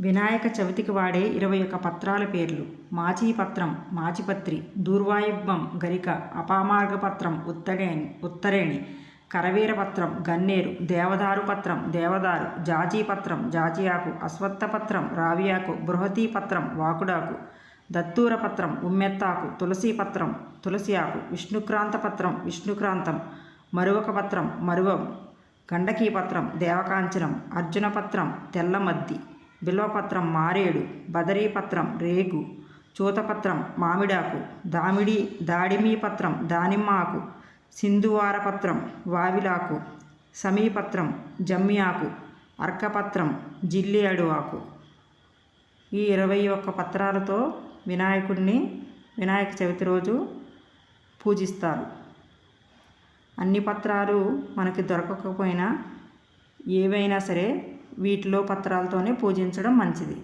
వినాయక చవితికి వాడే ఇరవై ఒక పత్రాల పేర్లు. మాచీపత్రం మాచిపత్రి దూర్వాయుగ్మం గరిక అపామార్గపత్రం ఉత్తరేణి ఉత్తరేణి కరవీరపత్రం గన్నేరు దేవదారు పత్రం దేవదారు జాజీపత్రం జాజియాకు అశ్వత్థపత్రం రావియాకు బృహతీపత్రం వాకుడాకు దత్తూరపత్రం ఉమ్మెత్తాకు తులసీపత్రం తులసి ఆకు విష్ణుక్రాంతపత్రం విష్ణుక్రాంతం మరువక పత్రం మరువం గండకీపత్రం దేవకాంచనం అర్జునపత్రం తెల్లమద్ది. బిల్వపత్రం మారేడు బదరీపత్రం రేగు చూతపత్రం మామిడాకు దామిడి దాడిమీ పత్రం దానిమ్మ ఆకు సింధువారపత్రం వావిలాకు సమీపత్రం జమ్మి ఆకు అర్కపత్రం జిల్లి అడువాకు ఈ ఇరవై ఒక్క పత్రాలతో వినాయకుడిని వినాయక చవితి రోజు పూజిస్తారు. అన్ని పత్రాలు మనకి దొరకకపోయినా ఏవైనా సరే వీటిలో పత్రాలతోనే పూజించడం మంచిది.